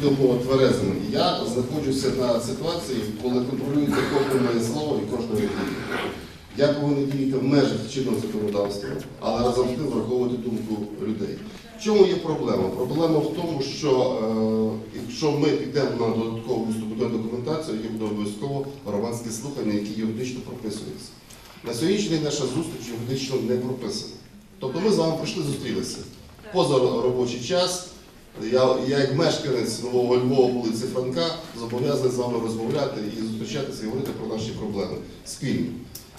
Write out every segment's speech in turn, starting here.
будемо тверезими. Я знаходжуся на ситуації, коли контролюється кожне моє слово і кожне дії. Я повинен діяти в межах чинного законодавства, але разом з тим враховувати думку людей. В чому є проблема? Проблема в тому, що е, якщо ми підемо на додаткову містобудівну документацію, є буде обов'язково громадські слухання, які юридично прописуються. На сьогоднішній день наша зустріч юридично не прописана. Тобто ми з вами прийшли, зустрілися. Поза робочий час. Я, я як мешканець Нового Львова, вулиці Франка, зобов'язаний з вами розмовляти і зустрічатися і говорити про наші проблеми спільні.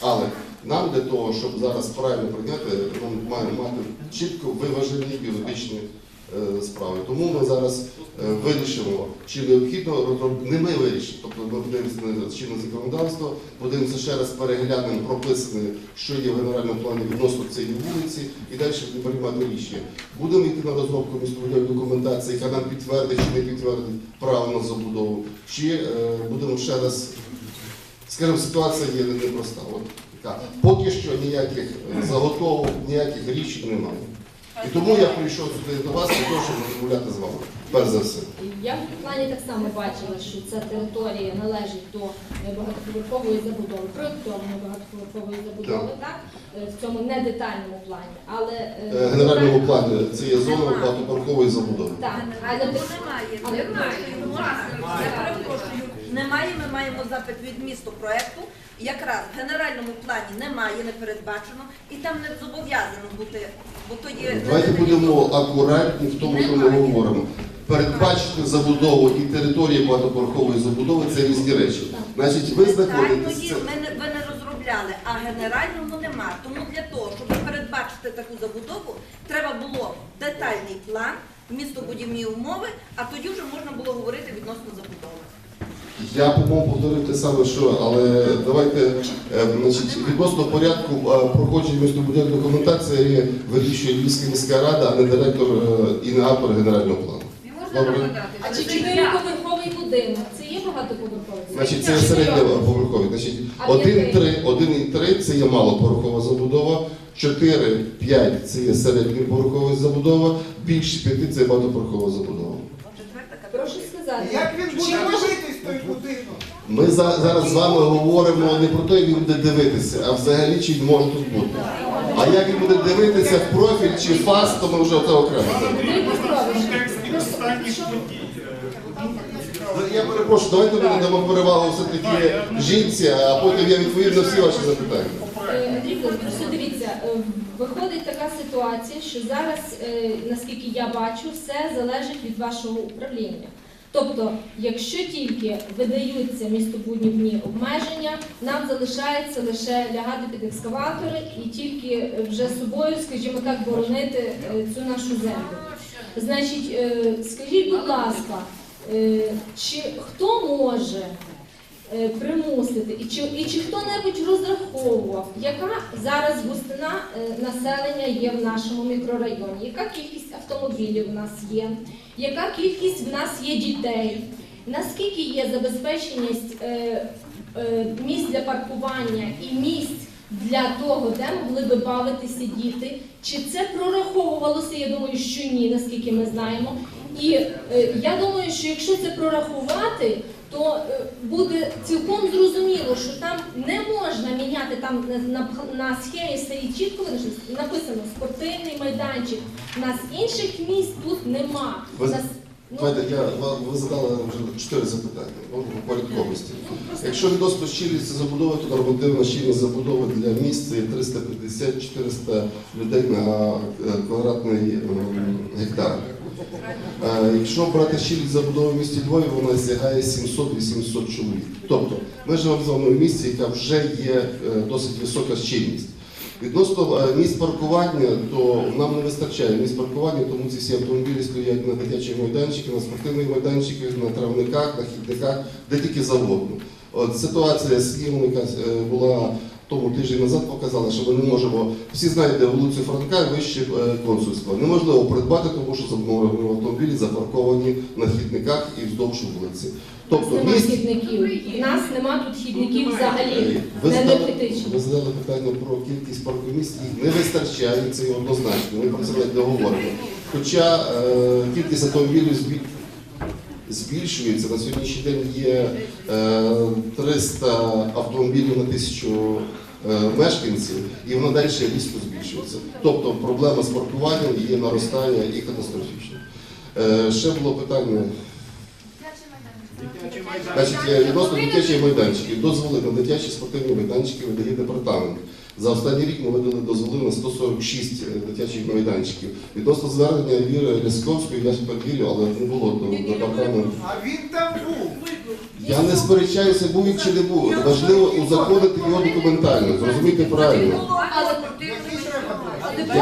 Але нам для того, щоб зараз правильно прийняти, ми маємо мати чітко виважені е, справи. Тому ми зараз е, вирішимо, чи необхідно не ми вирішимо, тобто ми подивимося чинне законодавство, подивимося ще раз переглянемо прописане, що є в генеральному плані відносно цієї вулиці, і далі приймати рішення. Будемо йти на розробку містобудівної документації, яка нам підтвердить чи не підтвердить право на забудову, чи е, будемо ще раз скажімо, ситуація є непроста. Поки що ніяких е, заготовок, ніяких рішень немає. І тому я прийшов сюди до вас для того, щоб розмовляти з вами. Перш за все. Я в плані так само бачила, що ця територія належить до е, багатоповерхової забудови, проєктованої багатоповерхової забудови, так? Е, В цьому не детальному плані. Але е, В генеральному плані це є зона багатоповерхової забудови. так, але Немає, Але немає. Я перепрошую. Немає, ми маємо запит від місту проекту. Якраз в генеральному плані немає, не передбачено, і там не зобов'язано бути, бо то є Давайте будемо акуратні в тому, що ми говоримо. Передбачити забудову і території багатоповерхової забудови це різні речі. Значить, ви знаходитесь. Детальної ми не, ви не розробляли, а генеральному нема. Тому для того, щоб передбачити таку забудову, треба було детальний план, містобудівні умови, а тоді вже можна було говорити відносно забудови. Я по-моєму повторив те саме, що, але давайте е, значить, відносно порядку е, проходження містобудівної документації вирішує Львівська міська рада, а не директор е, і не автор генерального плану. Добре? а чи чотириповерховий будинок це є багатоповерховий? Значить, це середньоповерхові. Значить, А 1,3 1,3 це є малоповерхова забудова, 4, 5 це є середньоповерхова забудова, більше 5 це є багатоповерхова забудова. Четверта Прошу категорія. сказати, Як він чи буде може дивитись той будинок? Ми за- зараз з вами говоримо не про те, як він буде дивитися, а взагалі чи він може тут бути. А як він буде дивитися в профіль чи фас, то ми вже це окремо. Андрій подій. Я перепрошую, давайте ми надамо перевагу все-таки жінці, а потім я відповім на всі ваші запитання. Е, Андрій Петрович, дивіться, е, виходить така ситуація, що зараз, е, наскільки я бачу, все залежить від вашого управління. Тобто, якщо тільки видаються містобудівні обмеження, нам залишається лише лягати під екскаватори і тільки вже собою, скажімо так, боронити е, цю нашу землю. Значить, е, скажіть, будь ласка, е, чи хто може примусити, і чи, і чи хто-небудь розраховував, яка зараз густина е, населення є в нашому мікрорайоні, яка кількість автомобілів в нас є, яка кількість в нас є дітей, наскільки є забезпеченість е, е, місць для паркування і місць для того, де могли би бавитися діти, чи це прораховувалося? Я думаю, що ні, наскільки ми знаємо. І е, я думаю, що якщо це прорахувати, то е, буде цілком зрозуміло, що там не можна міняти там на, на, схемі стоїть чітко написано спортивний майданчик. У нас інших місць тут нема. Ви- нас, ну, я ви задали вже чотири запитання ну, по порядковості. Якщо відносно щільності забудови, то нормативна щільність забудови для місць це 350-400 людей на е, квадратний ем, гектар. Якщо брати щільність забудови в місті Львові, вона сягає 700-800 чоловік. Тобто ми живемо в місті, яка вже є е, досить висока щільність. Відносно е, місць паркування, то нам не вистачає місць паркування, тому ці всі автомобілі стоять на дитячих майданчиках, на спортивних майданчиках, на травниках, на хідниках, де тільки завгодно. От ситуація з Києвом, яка е, була тому тиждень назад, показала, що ми не можемо. Всі знають, де вулицю Франка вище е, консульства. Неможливо придбати, тому що замовлені автомобілі запарковані на хідниках і вздовж вулиці. нас Тобто нема місць хідників. У нас нема тут хідників взагалі. Е, Ви Не задали, ви задали питання про кількість паркомісць, їх не вистачає, це однозначно. Ми про це не говоримо. Хоча е, кількість автомобілів збі- збільшується. На сьогоднішній день є е, 300 автомобілів на тисячу е, мешканців, і воно далі різко збільшується. Тобто проблема з паркуванням є наростає і катастрофічна. Е, ще було питання. Значить, е, відносно дитячих майданчиків, дозволи на дитячі спортивні майданчики видає департамент. За останній рік ми видали дозволи на 146 дитячих майданчиків. Відносно звернення Віри Лясковської, я тепер вірю, але не було до департаменту. А він там був. Я не сперечаюся, був він чи не був. Важливо узаконити його документально. Зрозумійте правильно. Але, було? але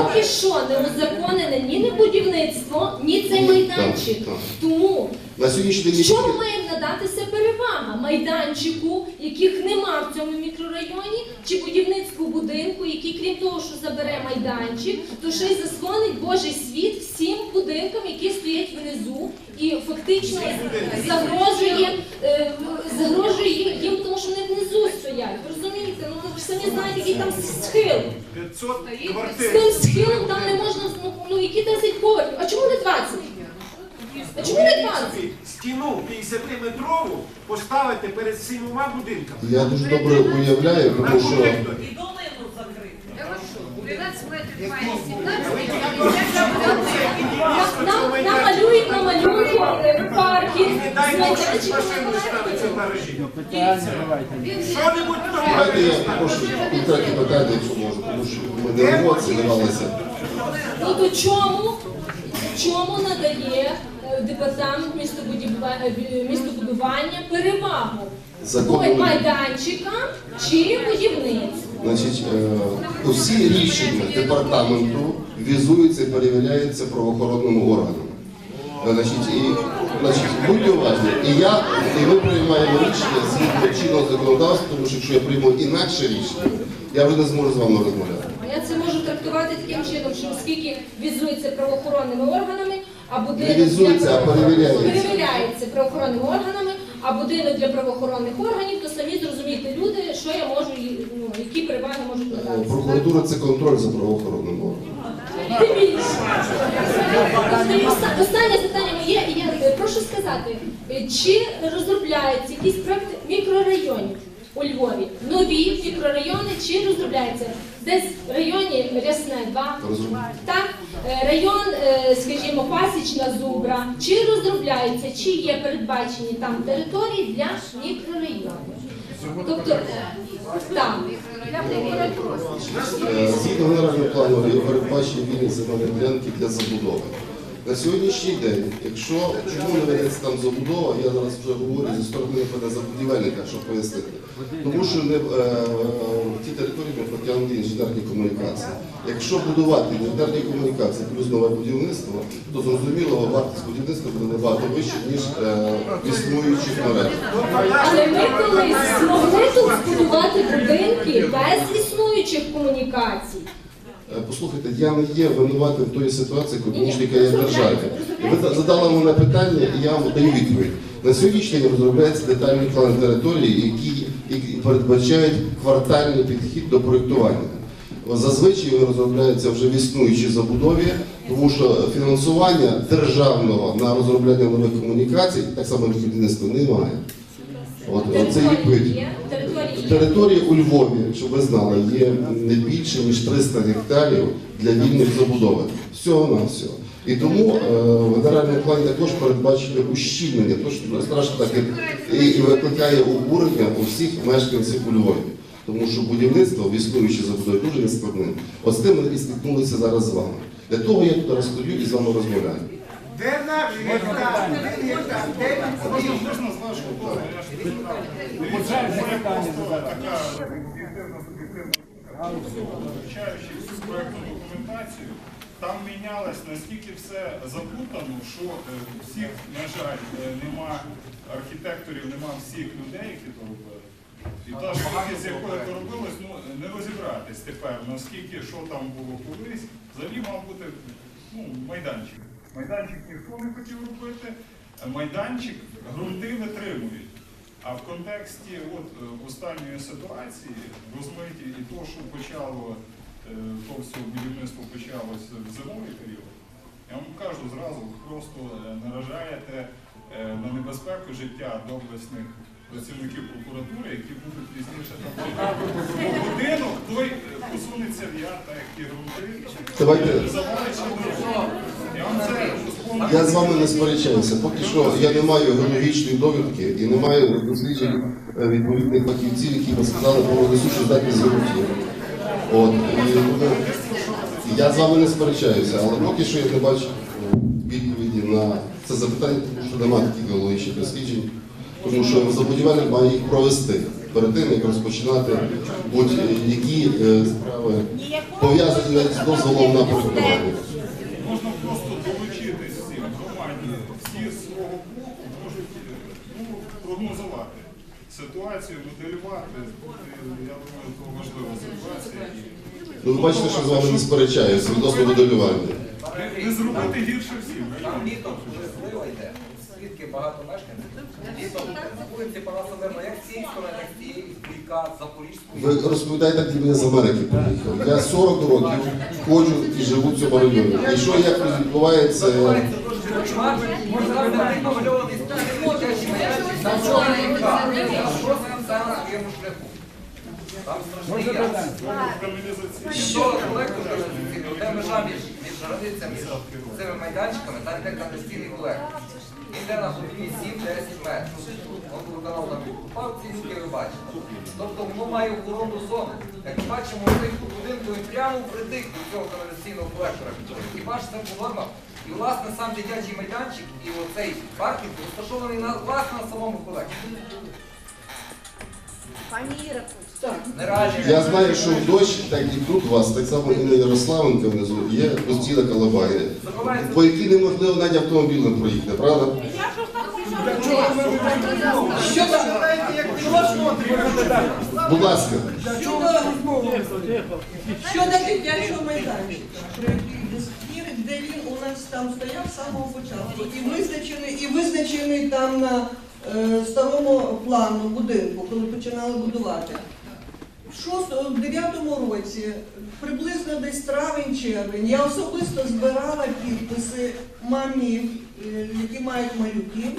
поки що не узаконене ні не будівництво, ні цей майданчик. Так, так. Тому На сьогоднішній день що має надатися перевага майданчику, яких нема в цьому мікрорайоні, чи будівництву будинку, який, крім того, що забере майданчик, то ще й заслонить Божий світ всім будинкам, які стоять внизу, і фактично загрожує, е, загрожує їм, тому що вони внизу стоять. Ви Розумієте? Ну ви ж самі знаєте, який там схил. 500 З квартир. тим схилом там не можна ну, ну які 10 поверхів. А чому не 20? А чому не 20? Стіну 53-метрову поставити перед сімома будинками. я дуже добре уявляю, тому що. І долину закрити. 12 метрів має 17, Нам намалюють на малюнку е, паркінг Не дай Бог, щось машину ставиться в гаражі. Що-небудь давайте я прошу конкретні питання, якщо можна, тому що ми не емоції давалися. Ну то чому, чому надає е, департамент бі- містобудування перевагу? Ой, майданчикам чи будівництву? Значить, е, усі рішення департаменту візуються і перевіряються правоохоронними органами. Е, Значить, і, значить, будьте уважні, і я, і ми приймаємо рішення згідно чинного законодавства, тому що якщо я прийму інакше рішення, я вже не зможу з вами розмовляти. Я це можу трактувати таким чином, що оскільки візується правоохоронними органами, а будинок для перевіряється. перевіряється правоохоронними органами, а будинок для правоохоронних органів, то самі зрозумієте люди, що я можу, їй- ну, які переваги можуть Е, надатися. Прокуратура це контроль за. Тим більше. Оста- Останнє запитання моє, і я е, прошу сказати, е, чи розробляються якісь проекти мікрорайонів у Львові? Нові мікрорайони, чи розробляються? Десь в районі Рясне 2, так, е, район, е, скажімо, Пасічна Зубра, чи розробляються, чи є передбачені там території для мікрорайонів? Тобто, е, так. Е, Згідно генерального плану передбачені вільні земельні ділянки для забудови. На сьогоднішній день, якщо чому не ведеться там забудова, я зараз вже говорю зі сторони забудівельника, щоб пояснити. Тому що не, е, в ті території не потягнуті інженерні комунікації. Якщо будувати інженерні комунікації плюс нове будівництво, то зрозуміло, вартість будівництва буде набагато вища, ніж е, існуючих мереж. Але ми колись змогли тут збудувати будинки без існуючих комунікацій. Е, Послухайте, я не є винуватим тої ситуації, економічної, яка є в державі. Ви задали мене питання, і я вам даю відповідь. На сьогоднішній день розробляється детальний план території, які, які передбачають квартальний підхід до проєктування. Зазвичай вони розробляються вже в існуючій забудові, тому що фінансування державного на розробляння нових комунікацій, так само як будівництво, немає. От, це Території відповідь. Території у Львові, щоб ви знали, є не більше ніж 300 гектарів для вільних забудови. Всього на всього. І тому е, в генеральному плані також передбачено ущільнення, то що страшно так і, і викликає обурення у всіх мешканців у Львові. Тому що будівництво в існуючій забудові дуже. От з тим ми і стикнулися зараз з вами. Для того я тут зараз стою і з вами розмовляю. Де наш гектар? Де гектар? Де. Вивчаючи всю проектну документацію, там мінялось настільки все заплутано, що е, всіх, на жаль, е, нема архітекторів, нема всіх людей, які то робили. І та швидкість, з якою це робилось, ну не розібратись тепер, наскільки що там було колись. Взагалі мав бути ну, майданчик. Майданчик ніхто не хотів робити, майданчик ґрунти витримують. А в контексті от, е, останньої ситуації розмиті і того, що почало, е, то все будівництво почалося в зимовий період, я вам кажу зразу, ви просто е, наражаєте на небезпеку життя доблесних працівників прокуратури, які будуть пізніше там будинок, той посунеться в яр, так як ті грунти, Давайте. завалить. Я з вами не сперечаюся. Поки що я не маю геологічної довідки і не маю досліджень е, відповідних фахівців, які б сказали про несучу здатність ґрунтів. От і буде- я з вами не сперечаюся, але поки що я не бачу відповіді на це запитання, тому що немає таких геологічних досліджень. Тому що забудівельник має їх провести перед тим, як розпочинати будь-які е, справи пов'язані з дозволом на проєктування. Можна просто долучитись всім громаді. Всі з свого боку можуть е, ну, прогнозувати ситуацію, моделювати. Я думаю, це важлива ситуація. Ну, ви бачите, що з вами не сперечаюся відносно моделювання. Не зробити гірше всім. Там літом дуже злива йде, свідки багато мешканців. Літом на вулиці Палацу як з цієї сторони, так з цієї, Запорізької. Ви розповідаєте, як ніби я з Америки приїхав. Я 40 років ходжу і живу в цьому районі. І що як відбувається? Кошмар. Може, раз не намальований студент, там. Там страшний. Каналізаційні. Що межа між, між цими майданчиками, так як там колектор. Він йде на глибині 7-10 метрів. Он водоканал там відкупав, ці ви бачите. Тобто воно має охоронну зону. Як бачимо, цей будинку він прямо впритик до цього каналізаційного колектора. Хіба ж це нормах? І власне сам дитячий майданчик і оцей паркінг розташований на власне на самому колекторі. Нереальний. Я знаю, що в дощ, так і тут у вас, так само і на Ярославенка внизу, є постійна колебання, по якій неможливо навіть автомобілем проїхати, правда? Що там? Будь ласка. Щодо дитячого майданчика, про який дискутують, де він у нас там стояв з самого початку і визначений, і визначений там на е, старому плану будинку, коли починали будувати. В шостому, в дев'ятому році, приблизно десь травень-червень, я особисто збирала підписи мамів, е, які мають малюків,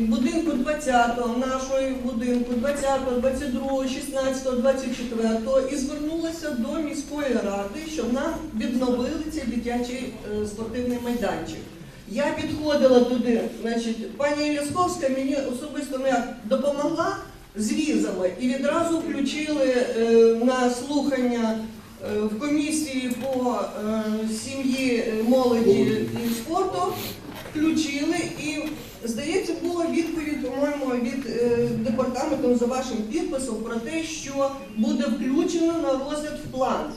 будинку 20-го, нашої будинку 20-го, 22-го, 16-го, 24-го і звернулася до міської ради, щоб нам відновили цей дитячий е, спортивний майданчик. Я підходила туди, значить, пані Лясковська мені особисто ну, як, допомогла з візами і відразу включили е, на слухання е, в комісії по е, сім'ї, молоді і спорту. Включили і, здається, була відповідь, по-моєму, від е, департаменту за вашим підписом про те, що буде включено на розгляд в план.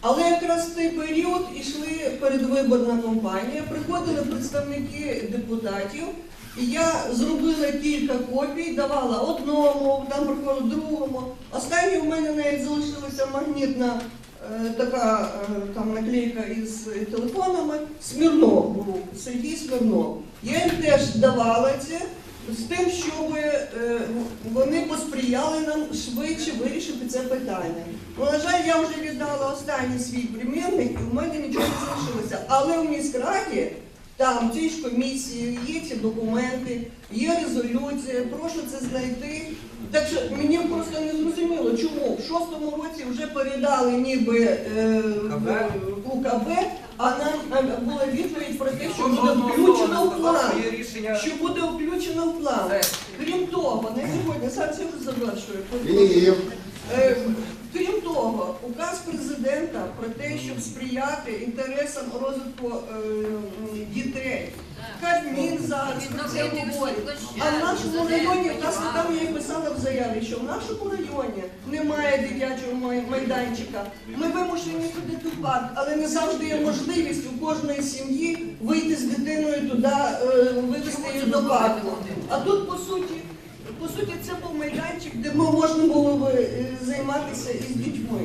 Але якраз в цей період йшли передвиборна кампанія, приходили представники депутатів, і я зробила кілька копій, давала одному, там приходило другому. Останнє в мене навіть залишилася магнітна е, така е, там наклейка із телефонами. Смірнов був, Сергій Смірнов. Я їм теж давала це з тим, щоб е, вони посприяли нам швидше вирішити це питання. Ну, на жаль, я вже віддала останній свій примірник, і в мене нічого не залишилося. Але в міськраді там в цій ж комісії є ці документи, є резолюція, прошу це знайти. Так що мені просто не зрозуміло, чому в шостому році вже передали ніби е, УКБ, а нам е, була відповідь про те, що буде включено в план. Що буде включено в план. Крім того, на сьогодні, зараз я вже завершую. Ні, ні, ні, я Е, Крім того, указ президента про те, щоб сприяти інтересам розвитку е, дітей. Кабмін зараз про це говорить. А в нашому районі, власне, там я писала в заяві, що в нашому районі немає дитячого майданчика. Ми вимушені ходити в парк, але не завжди є можливість у кожної сім'ї вийти з дитиною туди, е, вивезти її до парку. А тут, по суті, по суті, це був майданчик, де ми можна було би е, займатися із дітьми.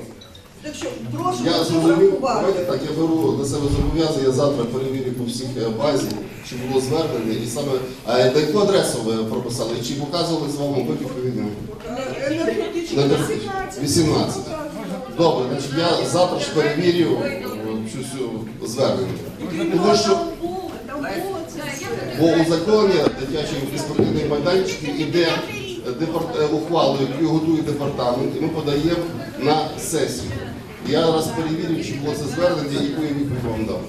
Так що прошу Я зрозумів, давайте так, я беру на себе зобов'язання, я завтра перевірю по всіх е, базі, чи було звернення, і саме а, на яку адресу ви прописали, чи показували з вами випівку відео? Е, На 18. 18. Добре, значить я завтра ж перевірю е, всю звернення. Тому що Бо узаконення дитячої спортивної майданчики іде е, ухвалою, яку готує департамент, і ми подаємо на сесію. Я раз перевірю, чи було це звернення, яку я відповідь вам дав.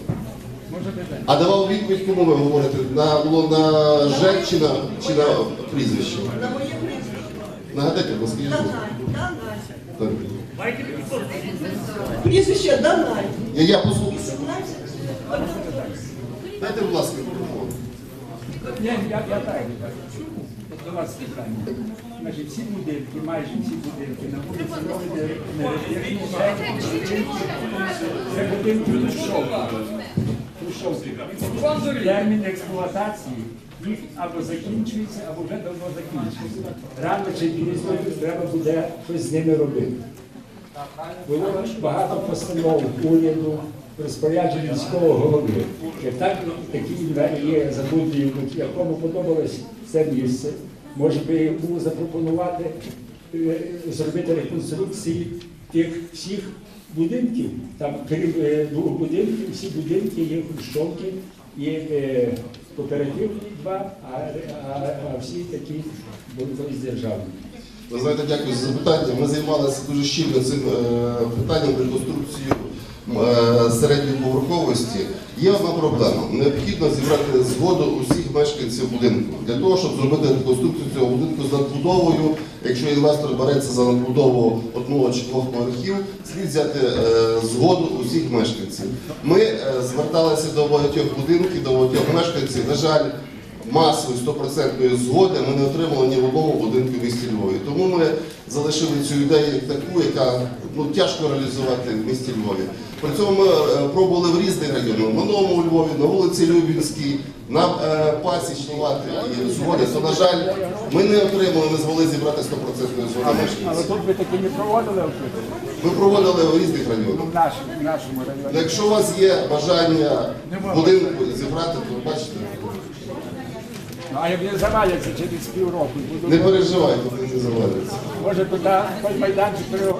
А давав відповідь, кому ви говорите? На, було на ЖЕК чи на, чи на прізвище? На моє прізвище. Нагадайте, будь ласка. Так. Прізвище Данай. Я, я послухаю. Дайте, будь ласка, я, так. До вас питання. Значить, всі будинки, майже всі будинки на вулиці Ровені енергетичні це будинки. Хрущовки. Термін експлуатації їх або закінчується, або вже давно закінчується. Рано чи пізно треба буде щось з ними робити. Було багато постанов уряду, розпоряджень міського голови. Так такий є забудівник, якому подобалось це місце. Може би йому запропонувати е, зробити реконструкції тих всіх будинків. Там крім е, двох будинків, всі будинки є хрущовки, є е, кооперативні два, а, а, а всі такі були колись державні. Ви знаєте, дякую за запитання. Ми займалися дуже щільно цим е, питанням реконструкції е, середньої поверховості. Є одна проблема. Необхідно зібрати згоду усіх мешканців будинку для того, щоб зробити реконструкцію цього будинку з надбудовою. Якщо інвестор береться за надбудову одного чи двох поверхів, слід взяти е, згоду усіх мешканців. Ми зверталися до багатьох будинків, до багатьох мешканців. На жаль, масової 100% згоди ми не отримали ні в одному будинку в місті Львові. Тому ми залишили цю ідею як таку, яка ну, тяжко реалізувати в місті Львові. При цьому ми е, пробували в різних районах, на Новому Львові, на вулиці Любінській, на е, Пасічній і згоди. То, на жаль, ми не отримали, не змогли зібрати 100% згоди Але мешканців. тут ви таки не проводили опитування? Ми проводили в різних районах. Ну, в нашому, в нашому районі. Якщо у вас є бажання будинку зібрати, то бачите, Ну, а як не заваляться через півроку, буду, не переживайте, не завалюються. може туди хоч майданчик пере-